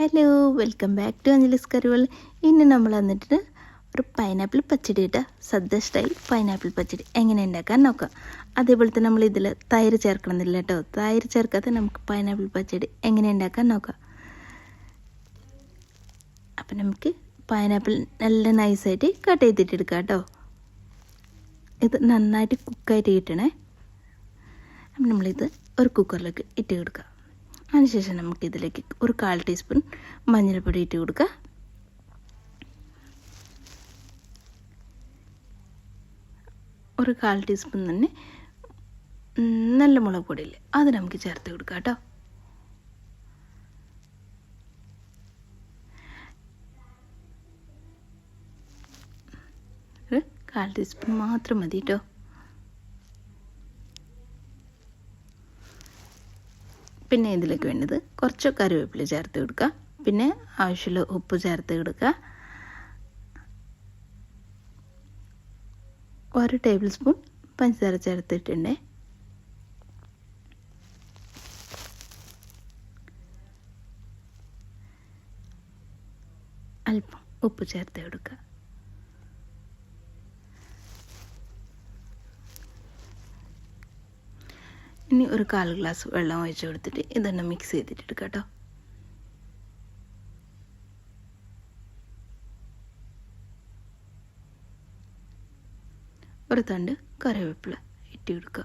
Hello welcome back to Anjali's കറിവൾ ഇന്ന് നമ്മൾ വന്നിട്ട് ഒരു പൈനാപ്പിൾ പച്ചടി ഇട്ട സദ്യ സ്റ്റൈൽ പൈനാപ്പിൾ പച്ചടി. എങ്ങനെ ഉണ്ടാക്കാൻ നോക്കാം. അതേപോലെ തന്നെ നമ്മൾ ഇതിൽ തൈര് ചേർക്കണമെന്നില്ല കേട്ടോ തൈര് ചേർക്കാതെ നമുക്ക് പൈനാപ്പിൾ പച്ചടി എങ്ങനെ ഉണ്ടാക്കാൻ നോക്കാം. അപ്പം നമുക്ക് പൈനാപ്പിൾ നല്ല നൈസായിട്ട് കട്ട് ചെയ്തിട്ട് എടുക്കാം കേട്ടോ ഇത് നന്നായിട്ട് കുക്കായിട്ട് കിട്ടണേ. അപ്പം നമ്മളിത് ഒരു കുക്കറിലേക്ക് ഇട്ട് കൊടുക്കുക അതിനുശേഷം നമുക്ക് ഇതിലേക്ക് ഒരു കാൽ ടീസ്പൂൺ മഞ്ഞൾപ്പൊടി ഇട്ട് കൊടുക്കുക. ഒരു കാൽ ടീസ്പൂൺ തന്നെ നല്ല മുളക് പൊടിയില്ലേ അത് നമുക്ക് ചേർത്ത് കൊടുക്കാം കേട്ടോ. ഒരു കാൽ ടീസ്പൂൺ മാത്രം മതി കേട്ടോ. പിന്നെ ഇതിലേക്ക് വേണ്ടത് കുറച്ച് കറിവേപ്പില ചേർത്ത് കൊടുക്കുക. പിന്നെ ആവശ്യമുള്ള ഉപ്പ് ചേർത്ത് കൊടുക്കുക. ഒരു ടേബിൾ സ്പൂൺ പഞ്ചസാര ചേർത്തിട്ടുണ്ട് അല്പം ഉപ്പ് ചേർത്ത് കൊടുക്കുക. ഇനി ഒരു കാൽ ഗ്ലാസ് വെള്ളം ഒഴിച്ചു കൊടുത്തിട്ട് ഇതെന്നെ മിക്സ് ചെയ്തിട്ട് എടുക്കാം കേട്ടോ ഒരു തണ്ട് കറിവേപ്പില ഇട്ടി കൊടുക്കുക.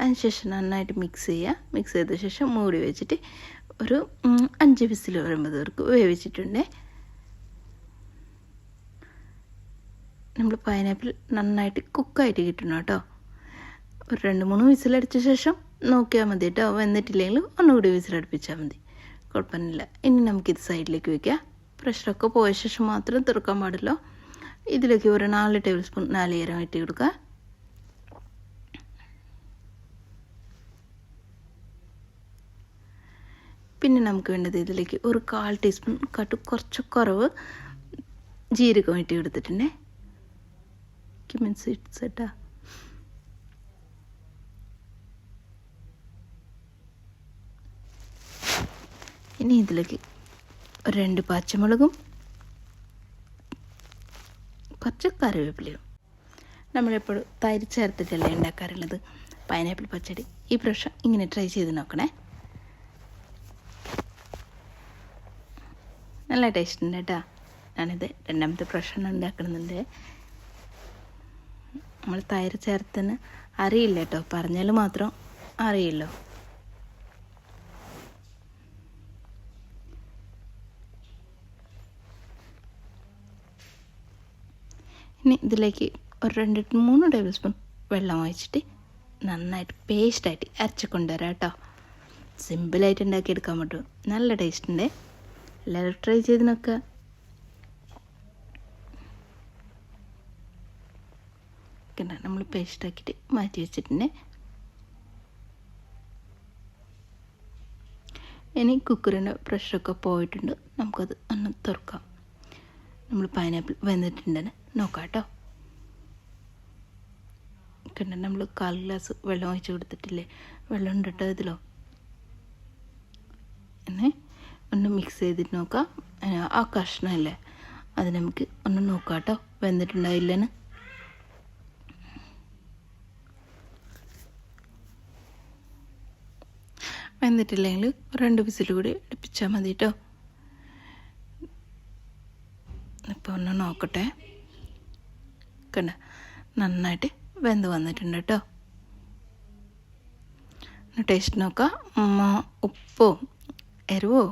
അതിനുശേഷം നന്നായിട്ട് മിക്സ് ചെയ്യുക. മിക്സ് ചെയ്ത ശേഷം മൂടി വെച്ചിട്ട് ഒരു അഞ്ച് വിസിൽ വരുമ്പോഴത്തേക്ക് വേവിച്ചിട്ടുണ്ട്. നമ്മൾ പൈനാപ്പിൾ നന്നായിട്ട് കുക്കായിട്ട് കിട്ടണം കേട്ടോ. ഒരു രണ്ട് മൂന്ന് വിസിലടിച്ച ശേഷം നോക്കിയാൽ മതി കേട്ടോ വന്നിട്ടില്ലെങ്കിൽ ഒന്നുകൂടി വിസിലടുപ്പിച്ചാൽ മതി. കുഴപ്പമില്ല ഇനി നമുക്കിത് സൈഡിലേക്ക് വെക്കാം. പ്രഷറൊക്കെ പോയ ശേഷം മാത്രം തുറക്കാൻ പാടുള്ളൂ. ഇതിലേക്ക് ഒരു നാല് ടേബിൾ സ്പൂൺ നാളികേരം വെട്ടി കൊടുക്കുക. പിന്നെ നമുക്ക് വേണ്ടത് ഇതിലേക്ക് ഒരു കാൽ ടീസ്പൂൺ കട്ട് കുറച്ച് കുറവ് ജീരകം വെട്ടി കൊടുത്തിട്ടുണ്ടേ. മീൻസ് ഇട്ട്സ് കേട്ടോ ഇനി ഇതിലേക്ക് ഒരു രണ്ട് പച്ചമുളകും കുറച്ച് കറിവേപ്പിലയും. നമ്മളെപ്പോഴും തൈര് ചേർത്തിട്ടല്ലേ ഉണ്ടാക്കാറുള്ളത്? പൈനാപ്പിൾ പച്ചടി. ഈ പ്രാവശ്യം ഇങ്ങനെ ട്രൈ ചെയ്ത് നോക്കണേ. നല്ല ടേസ്റ്റ് ഉണ്ട് കേട്ടോ. ഞാനിത് രണ്ടാമത്തെ പ്രാവശ്യം ഉണ്ടാക്കണമെന്നുണ്ട് നമ്മൾ തൈര് ചേർത്തിന് അറിയില്ല കേട്ടോ. പറഞ്ഞാൽ മാത്രം അറിയില്ലോ. ഇനി ഇതിലേക്ക് ഒരു രണ്ട് മൂന്ന് ടേബിൾ സ്പൂൺ വെള്ളം ഒഴിച്ചിട്ട് നന്നായിട്ട് പേസ്റ്റായിട്ട് അരച്ച് കൊണ്ടുവരാം കേട്ടോ. സിമ്പിളായിട്ട് ഉണ്ടാക്കിയെടുക്കാൻ പറ്റും. നല്ല ടേസ്റ്റ് ഉണ്ട്. എല്ലാവരും ട്രൈ ചെയ്ത് നോക്കുക നമ്മൾ പേസ്റ്റാക്കിയിട്ട് മാറ്റി വെച്ചിട്ടുണ്ട്. ഇനി കുക്കറിന്റെ പ്രഷറൊക്കെ പോയിട്ടുണ്ട്. നമുക്കത് ഒന്ന് തുറക്കാം. നമ്മൾ പൈനാപ്പിൾ വെന്തിട്ടുണ്ടെന്ന്. നോക്കാം കേട്ടോ കണ്ട നമ്മൾ കാൽ ഗ്ലാസ് വെള്ളം ഒഴിച്ച് കൊടുത്തിട്ടില്ലേ? വെള്ളം ഉണ്ടിട്ടോ ഇതിലോ? എന്നെ ഒന്ന് മിക്സ് ചെയ്തിട്ട് നോക്കാം. ആ, കഷ്ണമല്ലേ അത് നമുക്ക് ഒന്ന് നോക്കാം കേട്ടോ വെന്തിട്ടുണ്ടായില്ലെന്ന് രണ്ട് വിസിൽ കൂടി അടുപ്പിച്ചാൽ മതി കേട്ടോ ഇപ്പോൾ ഒന്ന് നോക്കട്ടെ. കണ്ട നന്നായിട്ട് വെന്ത് വന്നിട്ടുണ്ട് കേട്ടോ ടേസ്റ്റ് നോക്കാം. ഉമ്മ ഉപ്പോ എരിവോ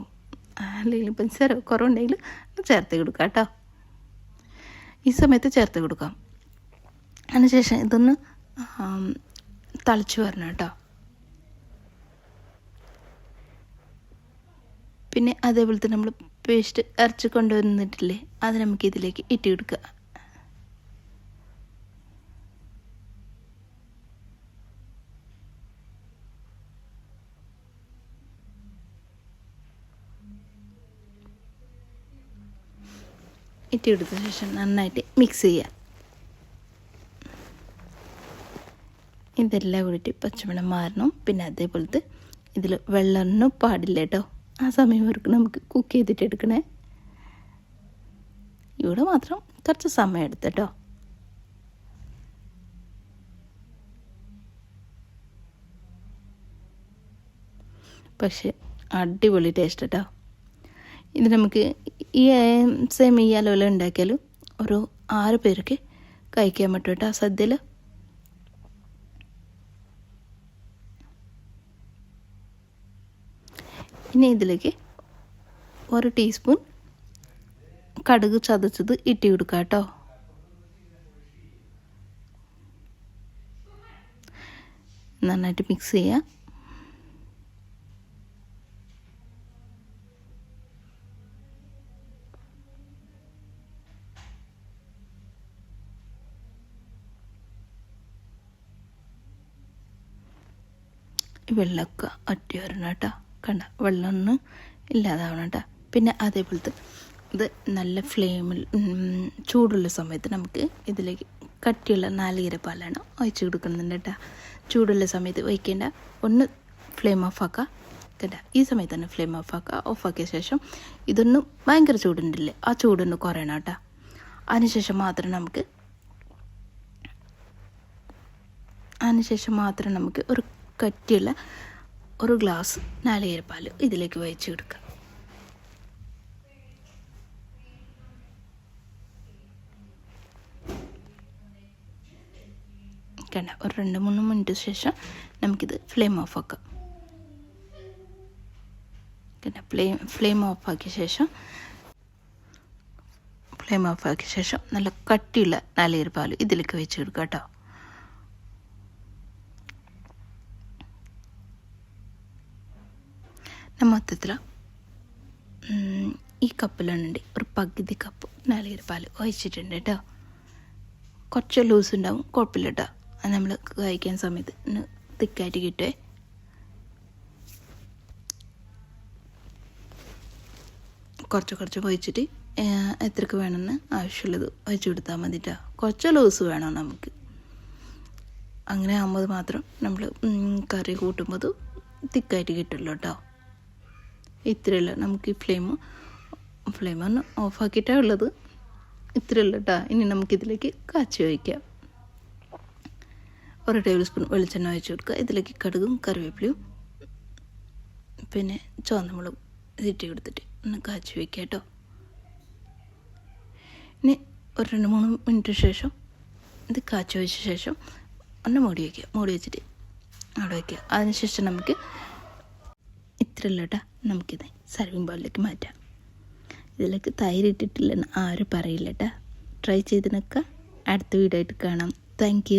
അല്ലെങ്കിൽ പഞ്ചസാര കുറവുണ്ടെങ്കിൽ ചേർത്ത് കൊടുക്കാം കേട്ടോ ഈ സമയത്ത് ചേർത്ത് കൊടുക്കാം. അതിനുശേഷം ഇതൊന്ന് തളിച്ചു വരണം കേട്ടോ പിന്നെ അതേപോലെ തന്നെ നമ്മൾ പേസ്റ്റ് അരച്ച് കൊണ്ടുവന്നിട്ടില്ലേ അത് നമുക്ക് ഇതിലേക്ക് ഇട്ടി കൊടുക്കുക. ഇട്ട് കൊടുത്ത ശേഷം നന്നായിട്ട് മിക്സ് ചെയ്യുക ഇതെല്ലാം കൂടിയിട്ട് പച്ചമണം മാറണം. പിന്നെ അതേപോലത്തെ ഇതിൽ വെള്ളമൊന്നും പാടില്ല കേട്ടോ. ആ സമയം വർക്ക് നമുക്ക് കുക്ക് ചെയ്തിട്ട് എടുക്കണേ. ഇവിടെ മാത്രം കുറച്ച് സമയം എടുത്തട്ടോ പക്ഷെ അടിപൊളി ടേസ്റ്റ് കേട്ടോ. ഇത് നമുക്ക് ഈ സെയിം ഈ അലവല ഉണ്ടാക്കിയാലും ഒരു ആറ് പേർക്ക് കഴിക്കാൻ പറ്റും കേട്ടോ. ആ സദ്യയിൽ. ഇനി ഇതിലേക്ക് ഒരു ടീസ്പൂൺ കടുക് ചതച്ചത് ഇട്ടി കൊടുക്കുക കേട്ടോ. നന്നായിട്ട് മിക്സ് ചെയ്യുക വെള്ളമൊക്കെ ഒറ്റി വരണം കേട്ടോ. കണ്ട വെള്ളമൊന്നും ഇല്ലാതാവണം കേട്ടോ. പിന്നെ അതേപോലത്തെ ഇത് നല്ല ഫ്ലെയിമിൽ ചൂടുള്ള സമയത്ത് നമുക്ക് ഇതിലേക്ക് കട്ടിയുള്ള നാളികേര പാലാണ് ഒഴിച്ച് കൊടുക്കുന്നുണ്ട് കേട്ടോ. ചൂടുള്ള സമയത്ത് ഒഴിക്കേണ്ട ഒന്ന് ഫ്ലെയിം ഓഫ് ആക്കുക കേട്ടോ ഈ സമയത്ത് തന്നെ ഫ്ലെയിം ഓഫ് ആക്കുക ഓഫാക്കിയ ശേഷം ഇതൊന്നും ഭയങ്കര ചൂടുണ്ടല്ലേ ആ ചൂടൊന്ന് കുറയണം കേട്ടോ. അതിനുശേഷം മാത്രം നമുക്ക് അതിനുശേഷം മാത്രം നമുക്ക് ഒരു കട്ടിയുള്ള ഒരു ഗ്ലാസ് നാളികേരപ്പാൽ ഇതിലേക്ക് വഹിച്ചു കൊടുക്കുക. കണ്ട ഒരു രണ്ട് മൂന്ന് മിനിറ്റ് ശേഷം നമുക്കിത് ഫ്ലെയിം ഓഫ് ആക്കാം. കണ്ട ഫ്ലെയിം ഫ്ലെയിം ഓഫ് ആക്കിയ ശേഷം ഫ്ലെയിം ഓഫ് ആക്കിയ ശേഷം നല്ല കട്ടിയുള്ള നാളികേരപ്പാൽ ഇതിലേക്ക് വെച്ച് കൊടുക്കുക കേട്ടോ. മൊത്തത്തിൽ ഈ കപ്പിലാണെങ്കിൽ ഒരു പകുതി കപ്പ് നാലുകര പാൽ ഒഴിച്ചിട്ടുണ്ട് കേട്ടോ കുറച്ച് ലൂസ് ഉണ്ടാവും കുഴപ്പമില്ല കേട്ടോ അത് നമ്മൾ കഴിക്കാൻ സമയത്ത് തിക്കായിട്ട് കിട്ടുമേ കുറച്ച് കുറച്ച് ഒഴിച്ചിട്ട് എത്രക്ക് വേണമെന്ന് ആവശ്യമുള്ളത് ഒഴിച്ചു കൊടുത്താൽ മതി കേട്ടോ കുറച്ച് ലൂസ് വേണം നമുക്ക്. അങ്ങനെ ആകുമ്പോൾ മാത്രം നമ്മൾ കറി കൂട്ടുമ്പോൾ തിക്കായിട്ട് കിട്ടുമല്ലോ കേട്ടോ ഇത്രയല്ല നമുക്ക് ഈ ഫ്ലെയിം ഫ്ലെയിം ഒന്ന് ഓഫാക്കിയിട്ടാണ് ഉള്ളത്. ഇത്രയല്ല കേട്ടോ ഇനി നമുക്കിതിലേക്ക് കാച്ചി വയ്ക്കാം ഒരു ടേബിൾ സ്പൂൺ വെളിച്ചെണ്ണ ഒഴിച്ച് കൊടുക്കുക. ഇതിലേക്ക് കടുകും കറിവേപ്പിലയും പിന്നെ ചുവന്നമുളകും ഇതിട്ടി കൊടുത്തിട്ട് ഒന്ന് കാച്ചി വയ്ക്കുക കേട്ടോ. ഇനി ഒരു രണ്ട് മൂന്ന് മിനിറ്റ് ശേഷം ഇത് കാച്ചി വെച്ച ശേഷം ഒന്ന് മൂടി വയ്ക്കുക മൂടി വെച്ചിട്ട് അവിടെ വയ്ക്കുക അതിനുശേഷം നമുക്ക് ഇത്രയല്ല കേട്ടോ നമുക്കിത് സർവിങ് ബൗളിലേക്ക് മാറ്റാം. ഇതിലേക്ക് തൈര് ഇട്ടിട്ടില്ലെന്ന് ആരും പറയില്ല കേട്ടോ ട്രൈ ചെയ്തിനൊക്കെ അടുത്ത വീഡിയോ ആയിട്ട് കാണാം. താങ്ക്